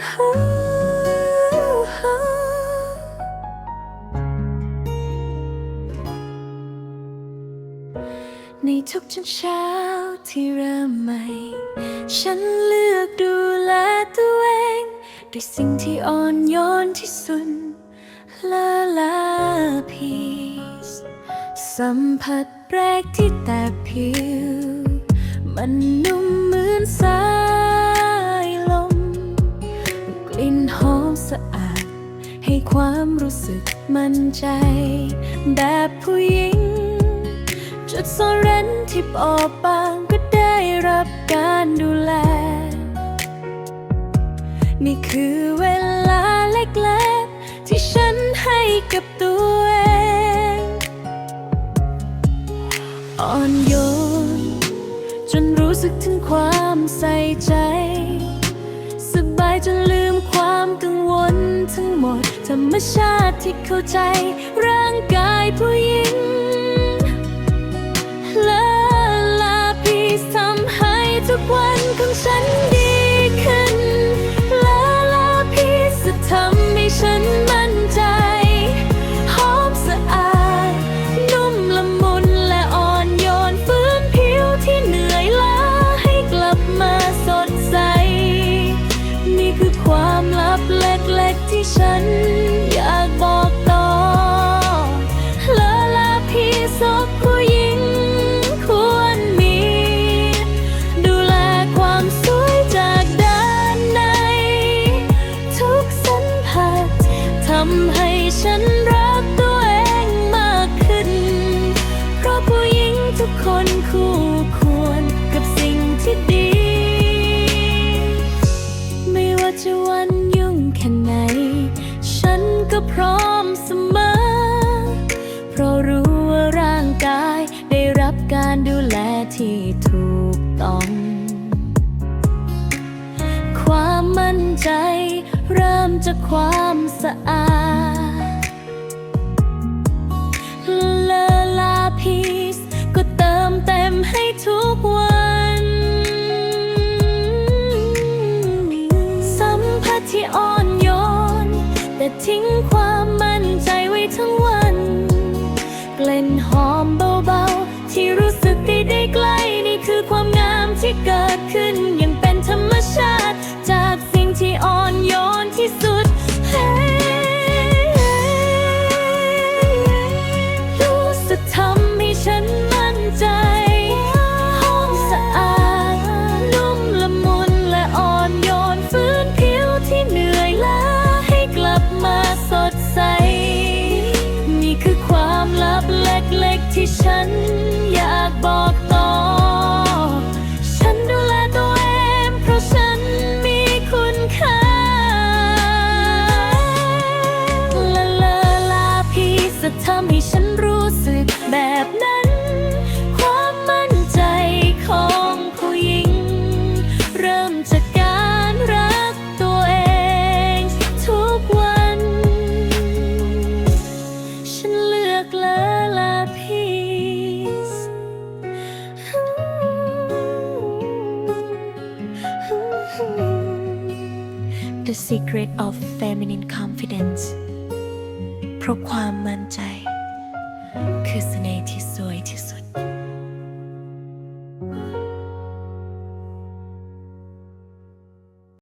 ในทุกช่วงเช้าที่เริ่มใหม่ ฉันเลือกดูแลตัวเอง ด้วยสิ่งที่อ่อนโยนที่สุดลาลาพีสสัมผัสแรกที่แตะผิว มันนุ่มเหมือนสาย ลิ่นหอมสะอาด ให้ความรู้สึกมั่นใจ แบบผู้หญิง จุดซ่อนเร้นที่บอบบางก็ได้รับการดูแล นี่คือเวลาเล็กๆ ที่ฉันให้กับตัวเองอ่อนโยน จนรู้สึกถึงความใส่ใจ หมด ธรรมชาติที่เข้าใจ ร่างกายผู้หญิงลาลาพีทำให้ทุกวันของฉันดีขึ้นลาลาพีจะทำให้ฉันมั่นใจ ฉันรักตัวเองมากขึ้น เพราะผู้หญิงทุกคนคู่ควรกับสิ่งที่ดี ไม่ว่าจะวันยุ่งแค่ไหน ฉันก็พร้อมเสมอ เพราะรู้ว่าร่างกายได้รับการดูแลที่ถูกต้อง ความมั่นใจเริ่มจากความสะอาด ที่เกิดขึ้นยังเป็นธรรมชาติ จากสิ่งที่อ่อนโยนที่สุด รู้สึกทำให้ฉันมั่นใจหอมสะอาด นุ่มละมุนและอ่อนโยนฟื้นผิวที่เหนื่อยล้าให้กลับมาสดใส นี่คือความลับเล็กๆที่ฉันอยากบอกต่อ The secret of feminine confidence เพราะความมั่นใจ